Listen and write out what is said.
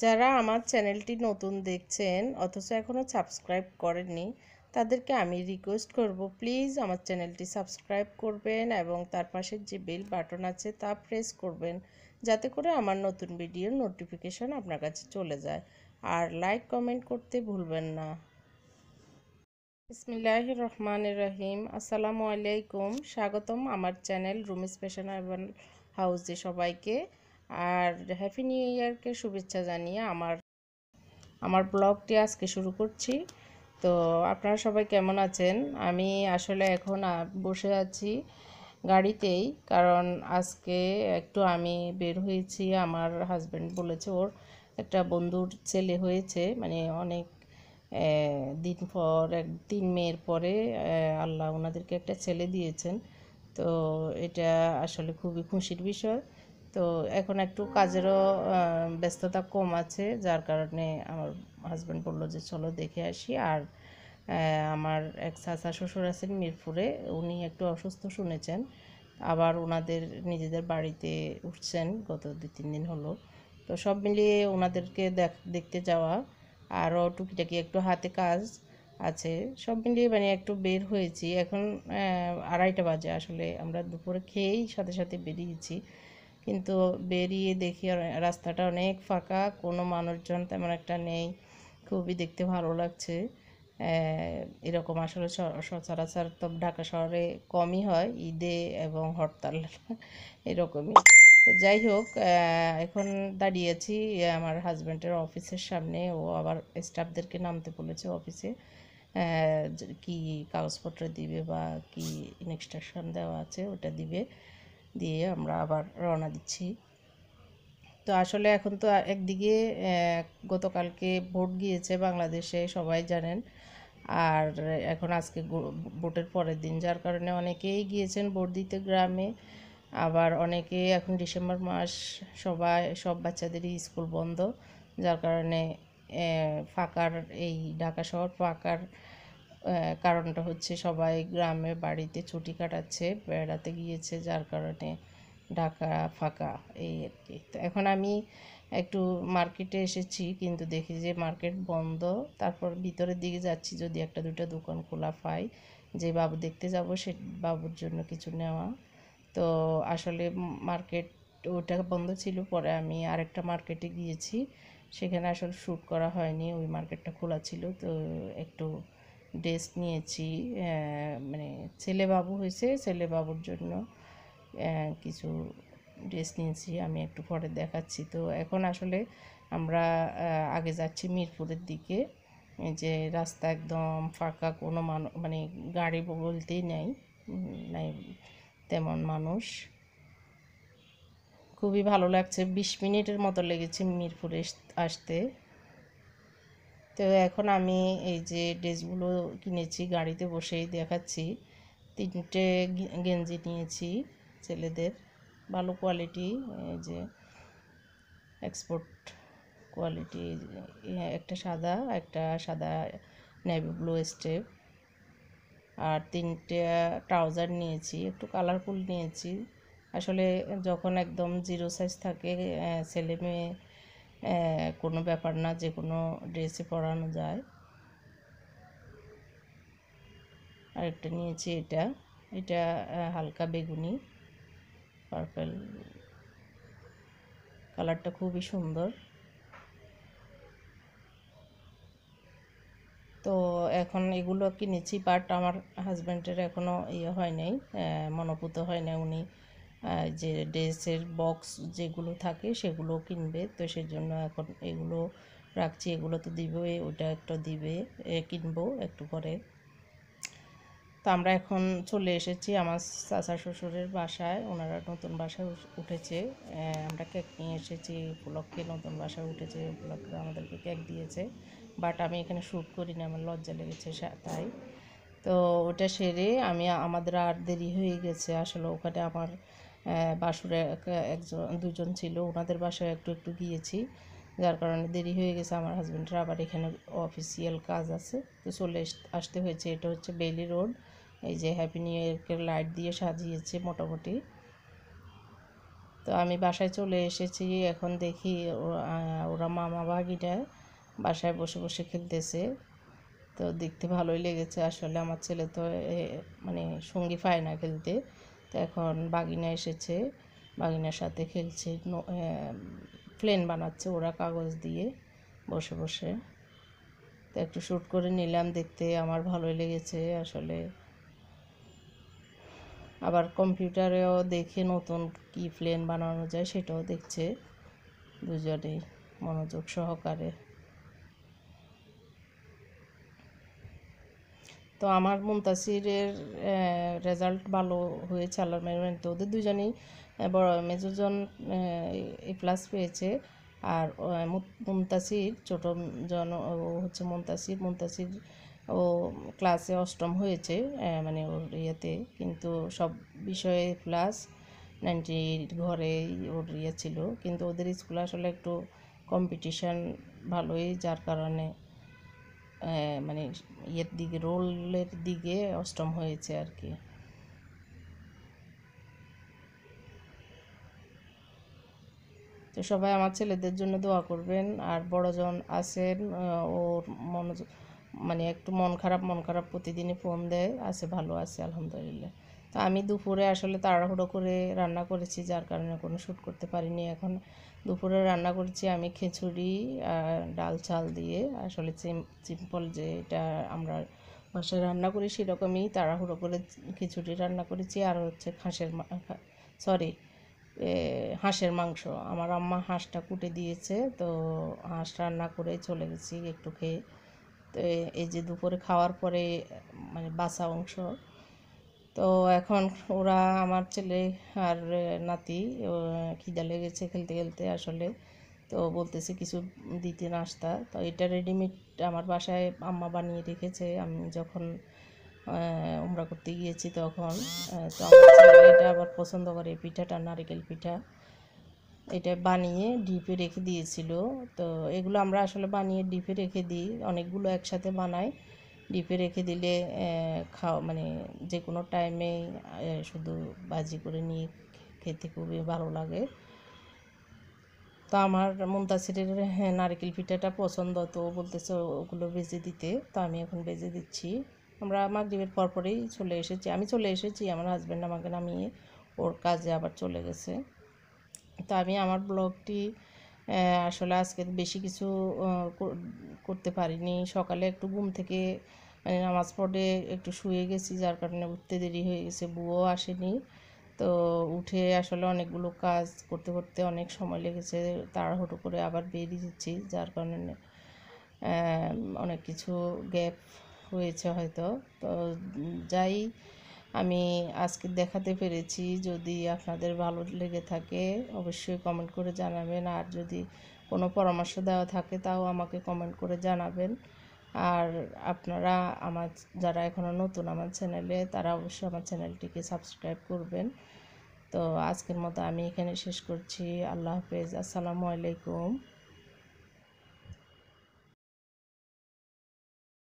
যারা আমার চ্যানেলটি নতুন দেখছেন, অথচ এখনও সাবস্ক্রাইব করেননি, তাদেরকে আমি রিকোয়েস্ট করব প্লিজ আমার চ্যানেলটি সাবস্ক্রাইব করবেন এবং তার পাশে যে বেল বাটন আছে তা প্রেস করবেন, যাতে করে আমার নতুন ভিডিওর নোটিফিকেশন আপনার কাছে চলে যায়। আর লাইক কমেন্ট করতে ভুলবেন না। বিসমিল্লাহ রহমান রহিম। আসসালামু আলাইকুম। স্বাগতম আমার চ্যানেল রুমিস ফ্যাশন হাউসে সবাইকে। আর হ্যাপি নিউ ইয়ারকে শুভেচ্ছা জানিয়ে আমার আমার ব্লগটি আজকে শুরু করছি। তো আপনারা সবাই কেমন আছেন? আমি আসলে এখন বসে আছি গাড়িতেই, কারণ আজকে একটু আমি বের হয়েছি। আমার হাজব্যান্ড বলেছে ওর একটা বন্ধুর ছেলে হয়েছে মানে অনেক দিন পর, এক, তিন মেয়ের পরে আল্লাহ ওনাদেরকে একটা ছেলে দিয়েছেন। তো এটা আসলে খুবই খুশির বিষয়। তো এখন একটু কাজেরও ব্যস্ততা কম আছে, যার কারণে আমার হাজব্যান্ড বলল যে, চলো দেখে আসি। আর আমার এক চাচা শ্বশুর আছেন মিরপুরে, উনি একটু অসুস্থ শুনেছেন। আবার ওনাদের নিজেদের বাড়িতে উঠছেন, গত দু তিন দিন হলো। তো সব মিলিয়ে ওনাদেরকে দেখ, দেখতে যাওয়া, আরও টুকিটাকি একটু হাতে কাজ আছে। সব মিলিয়ে মানে একটু বের হয়েছি। এখন আড়াইটা বাজে। আসলে আমরা দুপুরে খেয়েই সাথে সাথে বেরিয়েছি। কিন্তু বেরিয়ে দেখি রাস্তাটা অনেক ফাঁকা, কোনো মানুষজন তেমন একটা নেই। খুবই দেখতে ভালো লাগছে। এরকম আসলে সচরাচর তো ঢাকা শহরে কমই হয়, ঈদে এবং হরতাল এরকমই। তো যাই হোক এখন দাঁড়িয়েছি আমার হাজব্যান্ডের অফিসের সামনে। ও আবার স্টাফদেরকে নামতে বলেছে অফিসে। কি কাগজপত্র দিবে বা কি ইনস্ট্রাকশন দেওয়া আছে ওটা দিবে। দিয়ে আমরা আবার রওনা দিচ্ছি। তো আসলে এখন তো একদিকে গতকালকে ভোট গিয়েছে বাংলাদেশে, সবাই জানেন। আর এখন আজকে ভোটের পরের দিন, যার কারণে অনেকেই গিয়েছেন ভোট দিতে গ্রামে। আবার অনেকে এখন ডিসেম্বর মাস, সবাই, সব বাচ্চাদেরই স্কুল বন্ধ। যার কারণে ফাঁকার, এই ঢাকা শহর ফাঁকার কারণটা হচ্ছে সবাই গ্রামে বাড়িতে ছুটি কাটাচ্ছে, বেড়াতে গিয়েছে, যার কারণে ঢাকা ফাঁকা, এই আর কি। তো এখন আমি একটু মার্কেটে এসেছি, কিন্তু দেখি যে মার্কেট বন্ধ, তারপর ভিতরের দিকে যাচ্ছি, যদি একটা দুটো দোকান খোলা পাই, যে বাবু দেখতে যাব, সে বাবুর জন্য কিছু নেওয়া। তো আসলে মার্কেট ওটা বন্ধ ছিল, পরে আমি আরেকটা মার্কেটে গিয়েছি, সেখানে আসলে শ্যুট করা হয়নি, ওই মার্কেটটা খোলা ছিল, তো একটু ড্রেস নিয়েছি মানে ছেলে বাবু হয়েছে ছেলে বাবুর জন্য কিছু ড্রেস নিয়েছি, আমি একটু পরে দেখাচ্ছি। তো এখন আসলে আমরা আগে যাচ্ছি মিরপুরের দিকে যে রাস্তা একদম ফাঁকা, কোনো মানুষ মানে গাড়ি বলতেই নেই নাই তেমন মানুষ। খুবই ভালো লাগছে, বিশ মিনিটের মতো লেগেছে মিরপুরে আসতে। তো এখন আমি এই যে ড্রেসগুলো কিনেছি, গাড়িতে বসেই দেখাচ্ছি। তিনটে গেঞ্জি নিয়েছি ছেলেদের। ভালো কোয়ালিটি এই যে এক্সপোর্ট কোয়ালিটি একটা সাদা একটা সাদা নেভি ব্লু স্টেপ আর তিনটে ট্রাউজার নিয়েছি, একটু কালারফুল নিয়েছি। আসলে যখন একদম জিরো সাইজ থাকে ছেলে মেয়ে কোনো ব্যাপার না, যে কোনো ড্রেসে পরানো যায়। আরেকটা নিয়েছি এটা। এটা হালকা বেগুনি পার্পেল কালারটা খুবই সুন্দর। তো এখন এগুলো কিনেছি বাট আমার হাজব্যান্ডের এখনও ইয়ে হয় নাই মনোপুত হয় না উনি যে ড্রেসের বক্স যেগুলো থাকে সেগুলো কিনবে। তো সেজন্য এখন এগুলো রাখছি। এগুলো তো দিবে ওটা একটা দিবে কিনবো একটু পরে। তো আমরা এখন চলে এসেছি আমার চাচা শ্বশুরের বাসায়। ওনারা নতুন বাসায় উঠেছে। আমরা কেক নিয়ে এসেছি। উপলক্ষে নতুন বাসায় উঠেছে। উপলক্ষে আমাদেরকে কেক দিয়েছে। বাট আমি এখানে শ্যুট করি না, আমার লজ্জা লেগেছে তাই। তো ওটা সেরে আমি, আমাদের আর দেরি হয়ে গেছে। আসলে ওখানে আমার বাসুরে একজন, দুজন ছিল। ওনাদের বাসায় একটু একটু গিয়েছি। যার কারণে দেরি হয়ে গেছে। আমার হাজব্যান্ডের আবার এখানে অফিসিয়াল কাজ আছে। তো চলে আসতে হয়েছে। এটা হচ্ছে বেলি রোড এই যে হ্যাপি নিউ ইয়ারকে লাইট দিয়ে সাজিয়েছে মোটামুটি। তো আমি বাসায় চলে এসেছি। এখন দেখি ওরা মামা বাগিটা বাসায় বসে বসে খেলতেছে। তো দেখতে ভালোই লেগেছে। আসলে আমার ছেলে তো মানে সঙ্গী পায় না খেলতে। তো এখন বাগিনা এসেছে, বাগিনার সাথে খেলছে প্লেন বানাচ্ছে ওরা কাগজ দিয়ে বসে বসে। তো একটু শ্যুট করে নিলাম, দেখতে আমার ভালোই লেগেছে আসলে। আবার কম্পিউটারেও দেখে নতুন কি প্লেন বানানো যায় সেটাও দেখছে দুজনেই, মনোযোগ সহকারে। তো আমার মুন্তাসিরের রেজাল্ট ভালো হয়েছে আল্লাহ মেহরবানি। তো ওদের দুজনেই বড় মেজোজন এ প্লাস পেয়েছে। আর মুমতাসির ছোটো জন, ও হচ্ছে মুন্তাসির। মুন্তাসির ও ক্লাসে অষ্টম হয়েছে মানে ওর ইয়েতে। কিন্তু সব বিষয়ে প্লাস নাইনটি ঘরে ওর ইয়ে ছিল। কিন্তু ওদের স্কুলে আসলে একটু কম্পিটিশান ভালোই, যার কারণে মানে ইয়ের দিকে, রোলের দিকে অষ্টম হয়েছে আর কি। তো সবাই আমার ছেলেদের জন্য দোয়া করবেন। আর বড়জন আছেন ওর মনোযোগ মানে একটু মন খারাপ মন খারাপ প্রতিদিনই ফোন দেয়, আছে, ভালো আছে, আলহামদুলিল্লাহ। তো আমি দুপুরে আসলে তাড়াহুড়ো করে রান্না করেছি, যার কারণে কোনো শ্যুট করতে পারিনি। এখন দুপুরে রান্না করেছি আমি খিচুড়ি ডাল চাল দিয়ে। আসলে সিম্পল যে এটা আমরা বাসায় রান্না করি সেরকমই তাড়াহুড়ো করে খিচুড়ি রান্না করেছি। আর হচ্ছে খাসের সরি হাঁসের মাংস। আমার আম্মা হাঁসটা কুটে দিয়েছে, তো হাঁস রান্না করে চলে গেছি একটু খেয়ে। তো এই যে দুপুরে খাওয়ার পরে মানে বাসা অংশ তো এখন ওরা আমার ছেলে আর নাতি খিদা লেগেছে খেলতে খেলতে আসলে। তো বলতেছে কিছু দিতে নাস্তা। তো এটা রেডিমেড আমার বাসায় আম্মা বানিয়ে রেখেছে। আমি যখন উমরা করতে গিয়েছি তখন তো আমার এটা আবার পছন্দ করে, পিঠাটা, নারিকেল পিঠা। এটা বানিয়ে ডিপে রেখে দিয়েছিল। তো এগুলো আমরা আসলে বানিয়ে ডিপে রেখে দিই। অনেকগুলো একসাথে বানাই। ডিপে রেখে দিলে খাওয়া মানে যে কোনো টাইমে শুধু বাজি করে নিয়ে খেতে খুবই ভালো লাগে। তো আমার মুমতাসিরের হ্যাঁ নারকেল পিঠাটা পছন্দ, তো বলতেছে ওগুলো বেজে দিতে, তো আমি এখন বেজে দিচ্ছি। আমরা মাগরীবের পরপরেই চলে এসেছি, আমি চলে এসেছি, আমার হাজব্যান্ড আমাকে নামিয়ে ওর কাজে আবার চলে গেছে। তো আমি আমার ব্লগটি আসলে আজকে বেশি কিছু করতে পারিনি। সকালে একটু ঘুম থেকে মানে নামাজ পড়ে একটু শুয়ে গেছি, যার কারণে উঠতে দেরি হয়ে গেছে, বুয়ও আসেনি। তো উঠে আসলে অনেকগুলো কাজ করতে করতে অনেক সময় লেগেছে, তাড়াহুড়ো করে আবার বেরিয়ে দিচ্ছি যার কারণে অনেক কিছু গ্যাপ হয়েছে হয়তো। তো যাই আমি আজকে দেখাতে পেরেছি, যদি আপনাদের ভালো লেগে থাকে অবশ্যই কমেন্ট করে জানাবেন, আর যদি কোনো পরামর্শ দেওয়া থাকে তাও আমাকে কমেন্ট করে জানাবেন। আর আপনারা আমার, যারা এখনও নতুন আমার চ্যানেলে তারা অবশ্যই আমার চ্যানেলটিকে সাবস্ক্রাইব করবেন। তো আজকের মতো আমি এখানে শেষ করছি। আল্লাহ হাফেজ। আসসালামু আলাইকুম।